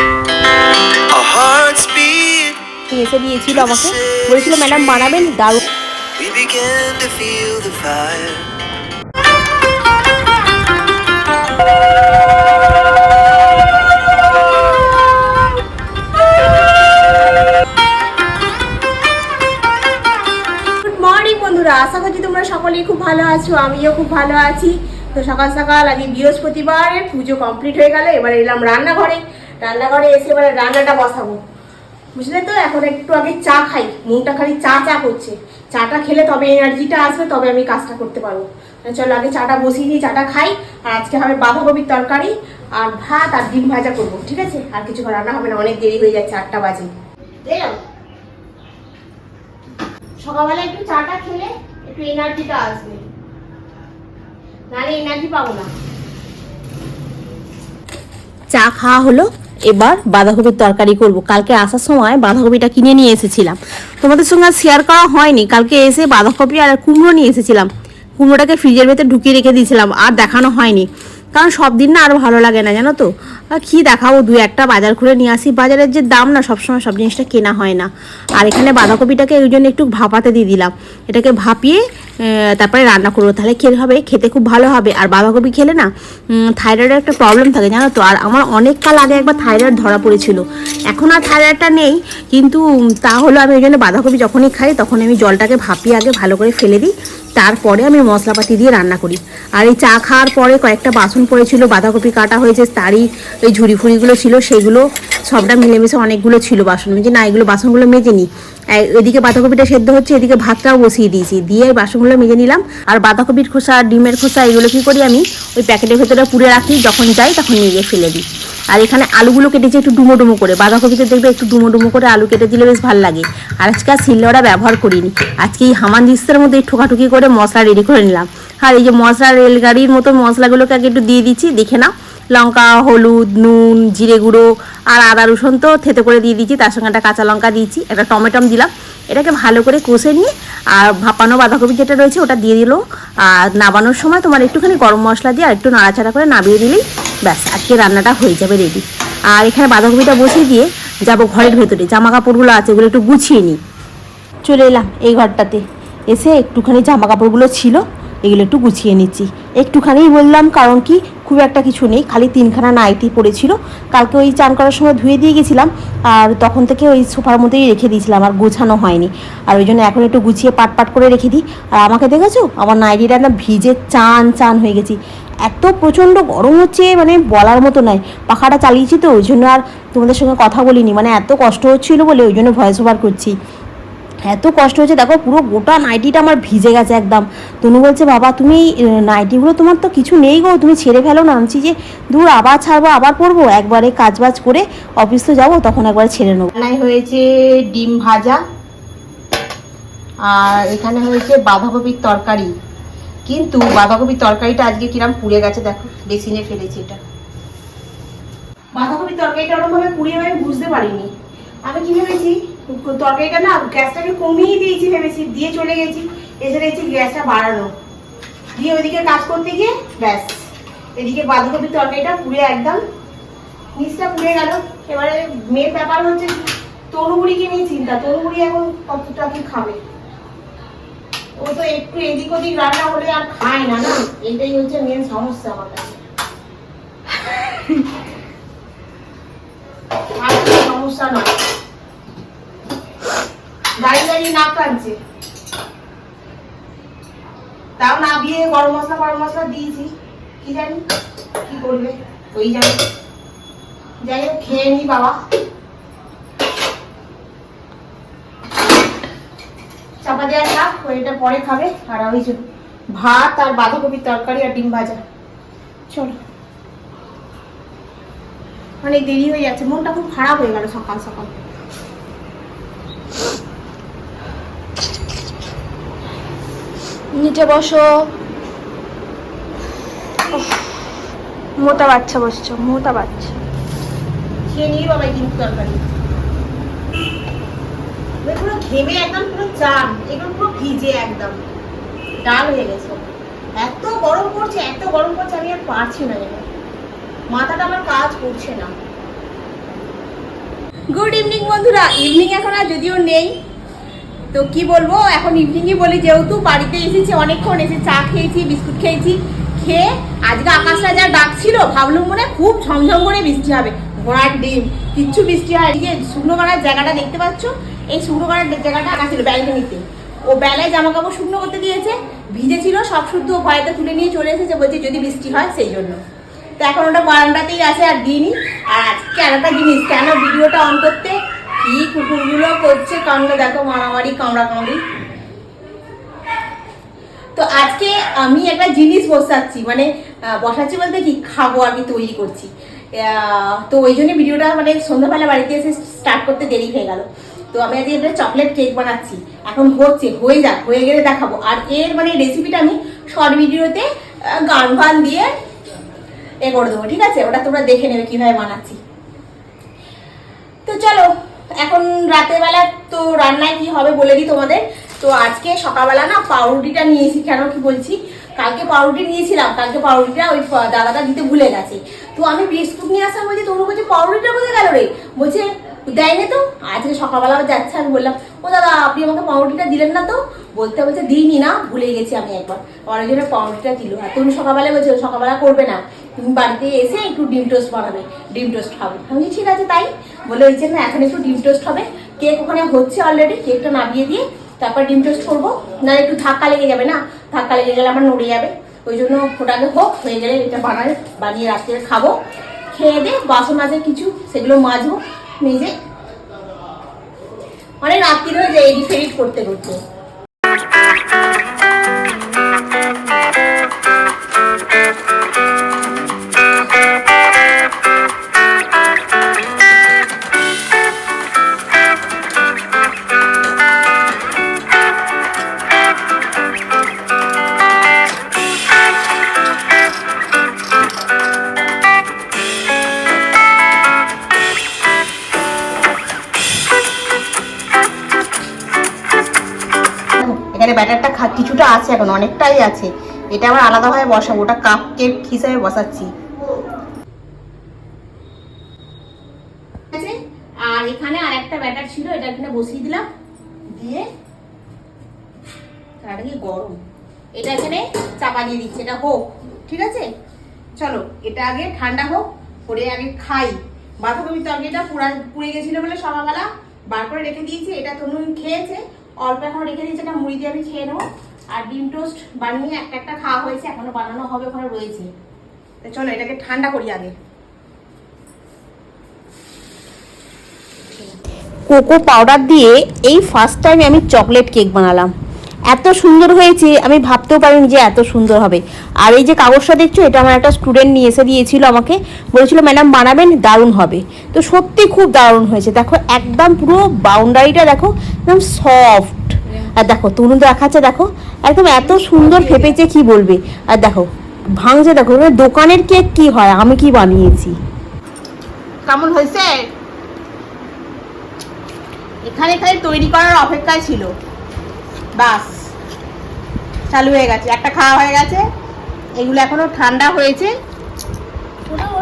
Our hearts beat. এসে দিয়েছিল আমাকে। বলেছিল ম্যাডাম বানাবেন দারুণ। বন্ধুরা। আশা করছি তোমরা সকলেই খুব ভালো আছো আমিও খুব ভালো আছি। তো সকাল সকাল আগে বৃহস্পতিবারের পুজো কমপ্লিট হয়ে গেল এবার এলাম রান্নাঘরে। রান্নাঘরে এসে এবার রান্নাটা বসাবো। বুঝলে তো? এখন একটু আগে চা খাই। মনটা খালি চা চা করছে। চাটা খেলে তবে এনার্জিটা আসবে, তবে আমি কাজটা করতে পারব। চলো আগে চাটা বসিয়ে দিই চাটা খাই। আর আজকে হবে বাঁধাকপির তরকারি আর ভাত আর ডিম ভাজা করব, ঠিক আছে? আর কিছু রান্না হবে না, অনেক দেরি হয়ে যাচ্ছে, আটটা বাজে। সকালবেলা একটু চাটা খেলে একটু এনার্জিটা আসবে। নাহলে এনার্জি পাবো না। চা খাওয়া হলো? এবার বাঁধাকপির তরকারি করব। কালকে আসার সময় বাঁধাকপিটা কিনে নিয়ে এসেছিলাম। তোমাদের সঙ্গে শেয়ার করা হয়নি। কালকে এসে বাঁধাকপি আর কুমড়ো নিয়ে এসেছিলাম। কুমড়োটাকে ফ্রিজের ভেতরে ঢুকিয়ে রেখে দিয়েছিলাম, আর দেখানো হয়নি। কারণ সব দিন না আর ভালো লাগে না, জানো তো? কি দেখাবো দু একটা বাজার ঘুরে নিয়ে আসি। বাজারের যে দাম না সবসময় সব জিনিসটা কেনা হয় না। আর এখানে বাঁধাকপিটাকে ওই জন্য একটু ভাপাতে দিয়ে দিলাম। এটাকে ভাপিয়ে তারপরে রান্না করব। তাহলে খেতে হবে, খেতে খুব ভালো হবে। আর বাঁধাকপি খেলে না থাইরয়েডের একটা প্রবলেম থাকে, জানো তো? আর আমার অনেক কাল আগে একবার থাইরয়েড ধরা পড়েছিল। এখন আর থাইরয়েডটা নেই, কিন্তু তা হলো আমি ওই জন্য বাঁধাকপি যখনই খাই তখন আমি জলটাকে ভাপিয়ে আগে ভালো করে ফেলে দিই। তারপরে আমি মশলাপাতি দিয়ে রান্না করি। আর এই চা খাওয়ার পরে কয়েকটা বাসন পড়েছিল, বাঁধাকপি কাটা হয়েছে, তারই ওই ঝুড়ি ফুড়িগুলো ছিল, সেগুলো সবটা মিলেমিশে অনেকগুলো ছিল বাসন। যে না, এগুলো বাসনগুলো মেজে নিই এদিকে বাঁধাকপিটা সেদ্ধ হচ্ছে, এদিকে ভাতটাও বসিয়ে দিয়েছি। দিয়ে বাসনগুলো মেজে নিলাম। আর বাঁধাকপির খোসা, ডিমের খোসা, এগুলো কী করি আমি? ওই প্যাকেটের ভেতরে পুড়ে রাখি, যখন যাই তখন নিয়ে ফেলে দিই। আর এখানে আলুগুলো কেটেছি একটু ডুমো ডুমো করে। বাঁধাকপিতে দেখবে একটু ডুমো ডুমো করে আলু কেটে দিলে বেশ ভালো লাগে। আর আজকে আর শিলনোড়া ব্যবহার করিনি। আজকে এই হামান দিস্তের মধ্যে ঠোকাঠুকি করে মশলা রেডি করে নিলাম। আর এই যে মশলা রেলগাড়ির মতো মশলাগুলোকে আগে একটু দিয়ে দিচ্ছি, দেখে নাও। লঙ্কা, হলুদ, নুন, জিরে গুঁড়ো আর আদা, রসুন তো থেতে করে দিয়ে দিয়েছি তার সঙ্গে একটা কাঁচা লঙ্কা দিয়েছি, একটা টমেটম দিলাম। এটাকে ভালো করে কষে নিয়ে আর ভাপানো বাঁধাকপি যেটা রয়েছে ওটা দিয়ে দিলো। আর নাবানোর সময় তোমার একটুখানি গরম মশলা দিয়ে আর একটু নাড়াচাড়া করে নামিয়ে দিলেই ব্যাস, আজকে রান্নাটা হয়ে যাবে রেডি আর এখানে বাঁধাকপিটা বসিয়ে দিয়ে যাব ঘরের ভেতরে। জামা কাপড়গুলো আছে ওগুলো একটু গুছিয়ে নিই। চলে এলাম এই ঘরটাতে। এসে একটুখানি জামা কাপড়গুলো ছিল, এগুলো একটু গুছিয়ে নিচ্ছি। একটুখানিই বললাম, কারণ কি, খুব একটা কিছু নেই, খালি তিনখানা নাইটি পড়েছিল। কালকে ওই চান করার সময় ধুয়ে দিয়ে গেছিলাম, আর তখন থেকে ওই সোফার মধ্যেই রেখে দিয়েছিলাম, আর গোছানো হয়নি। আর ওই জন্য এখন একটু গুছিয়ে পাট পাট করে রেখে দিই। আর আমাকে দেখেছ, আমার নাইটিটা না ভিজে চান চান হয়ে গেছি। এত প্রচণ্ড গরম হচ্ছে মানে বলার মতো নয় পাখাটা চালিয়েছি তো, ওই জন্য আর তোমাদের সঙ্গে কথা বলিনি। মানে এত কষ্ট হচ্ছিল বলে ওই জন্য ভয়েস ওভার করছি। এত কষ্ট হচ্ছে, দেখো পুরো গোটা নাইটিটা আমার ভিজে গেছে একদম। তনু বলছে, বাবা, তুমি নাইটিগুলো তোমার তো কিছু নেই গো, তুমি ছেড়ে ফেলো না। আনছি যে দূর আবার ছাড়বো, আবার পরবো একবারে কাজ বাজ করে অফিস তো যাব, তখন একবার ছেড়ে নেব। রান্নায় হয়েছে ডিম ভাজা, আর এখানে হয়েছে বাঁধাকপির তরকারি। কিন্তু বাঁধাকপির তরকারিটা আজকে কিরাম পুড়ে গেছে, দেখো, বেসিনে ফেলেছি এটা। বাঁধাকপির তরকারিটা ওরকমভাবে পুড়ে আমি বুঝতে পারিনি। আমি কি ভেবেছি, তরকারিটা না গ্যাসটাকে কমিয়ে দিয়েছি ভেবেছি, দিয়ে চলে গেছি, এসে দেখছি গ্যাসটা বাড়ানো দিয়ে ওইদিকে কাজ করতে গিয়ে, ব্যাস। এদিকে বাঁধাকপির তরকারিটা পুড়ে একদম, নিচটা পুড়ে গেল। এবারে মেয়ের ব্যাপার হচ্ছে তরুবুড়িকে নিয়ে চিন্তা তরুবুড়ি এখন কতটা কি খাবে? ও তো একটু এদিক ওদিক রান্না হলে আর খায় না না? এটাই হচ্ছে মেন সমস্যা আমার কাছে। সমস্যা না দাঁড়িয়ে দাঁড়িয়ে নাক কাটছে তাও না দিয়ে গরম মশলা গরম মশলা দিয়েছি। কি জানি, কি করবে, ওই জানি। যাই হোক, খেয়ে নি বাবা। চাপা দেওয়া ওইটা পরে খাবে আর ওই যে ভাত আর বাঁধাকপির তরকারি আর ডিম ভাজা। চলো। অনেক দেরি হয়ে যাচ্ছে মনটা খুব খারাপ হয়ে গেল সকাল সকাল। নিচে বসো। মোটা বাচ্চা বসছো মোটা বাচ্চা। খেয়ে নিয়ে বাবা ডিম তরকারি। ঘেমে একদম এগুলো পুরো ভিজে একদম। ডাল হয়ে গেছে। এত গরম পড়ছে, এত গরম পড়ছে, আমি আর পারছি না মাথাটা আমার কাজ করছে না। গুড ইভিনিং বন্ধুরা। ইভিনিং এখন আর যদিও নেই। তো কি বলব, এখন ইভিনিংই বলি, যেহেতু বাড়িতে এসেছি, অনেকক্ষণ এসে চা খেয়েছি, বিস্কুট খেয়েছি। খেয়ে আজকে আকাশটা যা ডাকছিল ভাবলুম মনে খুব ঝমঝম করে বৃষ্টি হবে। ঘোড়ার ডিম, কিচ্ছু বৃষ্টি হয় শুকনো করার জায়গাটা দেখতে পাচ্ছ? এই শুকনো করার জায়গাটা আঁকা ছিল ব্যালকনিতে ও বেলায় জামা কাপড় শুকনো করতে দিয়েছে, ভিজে ছিল, সব শুদ্ধ ভয়তে তুলে নিয়ে চলে এসেছে, বলছে যদি বৃষ্টি হয় সেই জন্য। তো এখন ওটা বারান্দাতেই আছে আর দিইনি। আর আজকে একটা জিনিস, কেন ভিডিওটা অন করতে? কি কুকুরগুলো করছে কাণ্ড, দেখো মারামারি কামড়া কামড়ি তো আজকে আমি একটা জিনিস বসাচ্ছি মানে বসাচ্ছি বলতে কি, খাব আর কি, তৈরি করছি। তো ওই জন্য ভিডিওটা মানে সন্ধ্যাবেলা বাড়িতে এসে স্টার্ট করতে দেরি হয়ে গেল। তো আমি আজকে একটা চকলেট কেক বানাচ্ছি। এখন হচ্ছে, হয়ে যাক, হয়ে গেলে দেখাবো। আর এর মানে রেসিপিটা আমি শর্ট ভিডিওতে গান ফান দিয়ে এ করে দেবো, ঠিক আছে? ওটা তোমরা দেখে নেবে কীভাবে বানাচ্ছি। তো চলো, এখন রাতের বেলা তো রান্নায় কি হবে বলে দিই তোমাদের। তো আজকে সকালবেলা না পাউরুটিটা নিয়েছি, কেন কি বলছি? কালকে পাউরুটি নিয়েছিলাম, কালকে পাউরুটিটা ওই দাদাটা দিতে ভুলে গেছে। তো আমি বিস্কুট নিয়ে আসলাম বলছি তোমরা বলছি পাউরুটিটা কোথায় গেল রে? বলছে, দেয়নি তো? আজকে সকালবেলা যাচ্ছে, আমি বললাম, ও দাদা, আপনি আমাকে পাউরুটিটা দিলেন না তো? বলতে বলছে দিইনি না, ভুলে গেছি আমি একবার। অনেক জন্য পাউরুটিটা দিল, আর তুমি সকালবেলা বলছো, সকালবেলা করবে না, তুমি বাড়িতে এসে একটু ডিম টোস্ট বানাবে, ডিম টোস্ট খাবে। আমি ঠিক আছে, তাই? বলে, ওই জন্য এখন একটু ডিম টোস্ট হবে, কেক ওখানে হচ্ছে অলরেডি কেকটা নামিয়ে দিয়ে তারপর ডিম টোস্ট করব, না একটু ধাক্কা লেগে যাবে না? ধাক্কা লেগে গেলে আমার নড়ে যাবে, ওই জন্য ওটাকে হোক, হয়ে গেলে এটা বানাই বানিয়ে রাত্রে খাব। খেয়ে দিয়ে বাসন মাজে কিছু সেগুলো মাজবো, মেজে অনেক রাত্রি হয়ে যায় এডিট ফেডিট করতে করতে। কিছুটা আছে এখন, অনেকটাই আছে। এটা আবার আলাদাভাবে বসাবো, ওটা কাপ কেক হিসাবে বসাচ্ছি। আর এখানে আর একটা ব্যাটার ছিল, এটা এখানে বসিয়ে দিলাম। দিয়ে এটা কি গরম। এটা এখানে চাপা দিয়ে দিচ্ছে, এটা হোক, ঠিক আছে? চলো, এটা আগে ঠান্ডা হোক, করে আগে খাই। বাঁধাকপির তরকারিটা পুরা পুড়ে গেছিল বলে সকালবেলা বার করে রেখে দিয়েছি, এটা তনুন খেয়েছে। অল্প এখন রেখে দিয়েছে, এটা মুড়ি দিয়ে আমি খেয়ে নেব। আর ডিম টোস্ট বানিয়ে একটা একটা খাওয়া হয়েছে, এখনও বানানো হবে ওখানে রয়েছে। চলো এটাকে ঠান্ডা করি আগে। কোকো পাউডার দিয়ে এই ফার্স্ট টাইম আমি চকলেট কেক বানালাম। এত সুন্দর হয়েছে, আমি ভাবতেও পারিনি যে এত সুন্দর হবে। আর এই যে কাগজটা দেখছ, এটা আমার একটা স্টুডেন্ট নিয়ে এসে দিয়েছিল আমাকে। বলেছিল ম্যাডাম বানাবেন, দারুণ হবে। তো সত্যি খুব দারুণ হয়েছে। দেখো, একদম পুরো বাউন্ডারিটা দেখো, একদম সফট আর দেখো তনু দেখাচ্ছে দেখো একদম এত সুন্দর ফেপেছে কি বলবে? আর দেখো ভাঙছে দেখো দোকানের কেক কি হয়? আমি কি বানিয়েছি? কেমন হয়েছে? এখানে খালি তৈরি করার অপেক্ষায় ছিল। বাস চালু হয়ে গেছে। একটা খাওয়া হয়ে গেছে। এগুলো এখনও ঠান্ডা হয়েছে।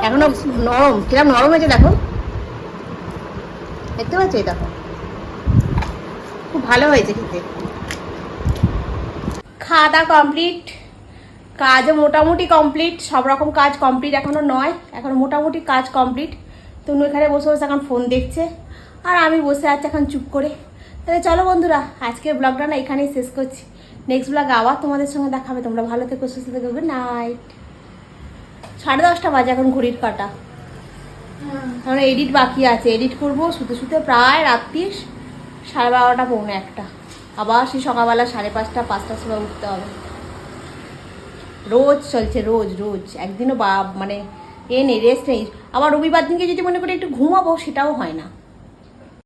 এখনও নরম কিরম নরম হয়েছে দেখো। দেখতে পাচ্ছ এই দেখো? খুব ভালো হয়েছে খেতে। খাওয়া দাওয়া কমপ্লিট কাজও মোটামুটি কমপ্লিট সব রকম কাজ কমপ্লিট এখনও নয় এখন মোটামুটি কাজ কমপ্লিট তুমি এখানে বসে বসে এখন ফোন দেখছে আর আমি বসে আছি এখন চুপ করে। তাহলে চলো বন্ধুরা আজকের ব্লগটা না এখানেই শেষ করছি। নেক্সট ব্লগ আবার তোমাদের সঙ্গে দেখাবে তোমরা ভালো থেকো সুস্থ থেকো গুড নাইট সাড়ে দশটা বাজে এখন ঘড়ির কাটা। এখন এডিট বাকি আছে এডিট করব শুতে শুতে প্রায় রাত্রি সাড়ে বারোটা, পৌনে একটা। আবার সেই সকালবেলা সাড়ে পাঁচটা, পাঁচটার সময় উঠতে হবে। রোজ চলছে, রোজ রোজ। একদিনও বা মানে এ নেই রেস্ট নেই। আবার রবিবার দিনকে যদি মনে করি একটু ঘুমাবো, সেটাও হয় না।